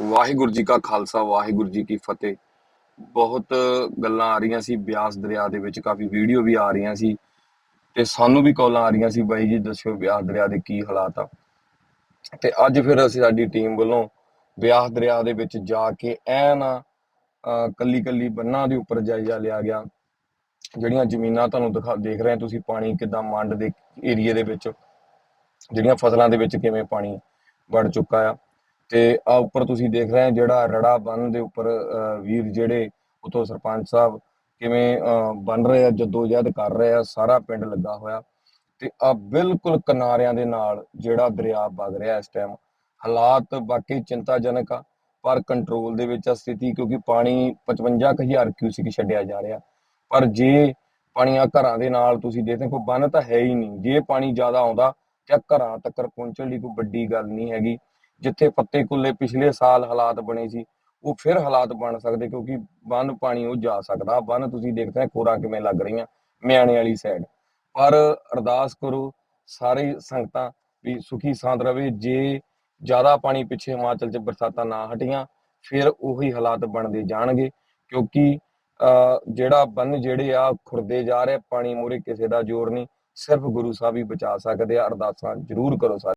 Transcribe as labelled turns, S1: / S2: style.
S1: ਵਾਹਿਗੁਰੂ ਜੀ ਕਾ ਖਾਲਸਾ, ਵਾਹਿਗੁਰੂ ਜੀ ਕੀ ਫਤਿਹ। ਬਹੁਤ ਗੱਲਾਂ ਆ ਰਹੀਆਂ ਸੀ, ਬਿਆਸ ਦਰਿਆ ਦੇ ਵਿੱਚ ਕਾਫੀ ਵੀਡੀਓ ਵੀ ਆ ਰਹੀਆਂ ਸੀ ਤੇ ਸਾਨੂੰ ਵੀ ਕਾਲਾਂ ਆ ਰਹੀਆਂ ਸੀ, ਬਾਈ ਜੀ ਦੱਸਿਓ ਬਿਆਸ ਦਰਿਆ ਦੇ ਕੀ ਹਾਲਾਤ ਆ। ਤੇ ਅੱਜ ਫਿਰ ਅਸੀਂ ਸਾਡੀ ਟੀਮ ਵੱਲੋਂ ਬਿਆਸ ਦਰਿਆ ਦੇ ਵਿੱਚ ਜਾ ਕੇ ਐਨ ਕੱਲੀ ਕੱਲੀ ਬੰਨਾਂ ਦੇ ਉੱਪਰ ਜਾਇਜ਼ਾ ਲਿਆ ਗਿਆ। ਜਿਹੜੀਆਂ ਜ਼ਮੀਨਾਂ ਤੁਹਾਨੂੰ ਦਿਖਾ, ਦੇਖ ਰਹੇ ਤੁਸੀਂ, ਪਾਣੀ ਕਿਦਾਂ ਮੰਡ ਦੇ ਏਰੀਏ ਦੇ ਵਿੱਚ, ਜਿਹੜੀਆਂ ਫਸਲਾਂ ਦੇ ਵਿੱਚ ਕਿਵੇਂ ਪਾਣੀ ਵੜ ਚੁੱਕਾ ਆ। ਤੇ ਆ ਉੱਪਰ ਤੁਸੀਂ ਦੇਖ ਰਹੇ ਹੋ ਜਿਹੜਾ ਰੜਾ ਬੰਨ ਦੇ ਉੱਪਰ ਵੀਰ ਜਿਹੜੇ ਉਤੋਂ ਸਰਪੰਚ ਸਾਹਿਬ ਕਿਵੇਂ ਅਹ, ਬਣ ਰਹੇ ਆ ਜਦੋਜਹਿਦ ਕਰ ਰਹੇ ਆ ਸਾਰਾ ਪਿੰਡ ਲੱਗਾ ਹੋਇਆ ਤੇ ਆ ਬਿਲਕੁਲ ਕਿਨਾਰਿਆਂ ਦੇ ਨਾਲ ਜਿਹੜਾ ਦਰਿਆ ਵਗ ਰਿਹਾ ਇਸ ਟਾਈਮ ਹਾਲਾਤ ਬਾਕੀ ਚਿੰਤਾਜਨਕ ਆ ਪਰ ਕੰਟਰੋਲ ਦੇ ਵਿੱਚ ਆ ਸਥਿਤੀ ਕਿਉਂਕਿ ਪਾਣੀ 55000 ਕਿਊਸਿਕ ਛੱਡਿਆ ਜਾ ਰਿਹਾ। ਪਰ ਜੇ ਪਾਣੀ ਆ ਘਰਾਂ ਦੇ ਨਾਲ ਤੁਸੀਂ ਦੇਖਦੇ ਕੋਈ ਬੰਨ ਤਾਂ ਹੈ ਹੀ ਨਹੀਂ। ਜੇ ਪਾਣੀ ਜ਼ਿਆਦਾ ਆਉਂਦਾ ਤਾਂ ਘਰਾਂ ਤੱਕ ਪਹੁੰਚਣ ਲਈ ਕੋਈ ਵੱਡੀ ਗੱਲ ਨਹੀਂ ਹੈਗੀ। ਜਿੱਥੇ ਪੱਤੇ ਕੁੱਲੇ ਪਿਛਲੇ ਸਾਲ ਹਾਲਾਤ ਬਣੇ ਸੀ ਉਹ ਫਿਰ ਹਾਲਾਤ ਬਣ ਸਕਦੇ ਕਿਉਂਕਿ ਬੰਨ ਪਾਣੀ ਉਹ ਜਾ ਸਕਦਾ ਬੰਨ ਤੁਸੀਂ ਦੇਖਦੇ ਹੋ ਕਿਵੇਂ ਲੱਗ ਰਹੀਆਂ ਮਿਆਣੇ ਵਾਲੀ ਸਾਈਡ ਪਰ ਅਰਦਾਸ ਕਰੋ ਸਾਰੇ ਸੰਗਤਾਂ ਵੀ ਸੁਖੀ ਸਾਂਦ ਰਵੇ ਜੇ ਜ਼ਿਆਦਾ ਪਾਣੀ ਪਿੱਛੇ ਹਿਮਾਚਲ 'ਚ ਬਰਸਾਤਾਂ ਨਾ ਹਟੀਆਂ ਫਿਰ ਉਹੀ ਹਾਲਾਤ ਬਣਦੇ ਜਾਣਗੇ ਕਿਉਂਕਿ ਅਹ, ਜਿਹੜਾ ਬੰਨ ਜਿਹੜੇ ਆ ਖੁਰਦੇ ਜਾ ਰਹੇ ਪਾਣੀ ਮੂਰੇ ਕਿਸੇ ਦਾ ਜ਼ੋਰ ਨਹੀਂ ਸਿਰਫ ਗੁਰੂ ਸਾਹਿਬ ਹੀ ਬਚਾ ਸਕਦੇ ਆ ਅਰਦਾਸਾਂ ਜ਼ਰੂਰ ਕਰੋ ਸਾਰੇ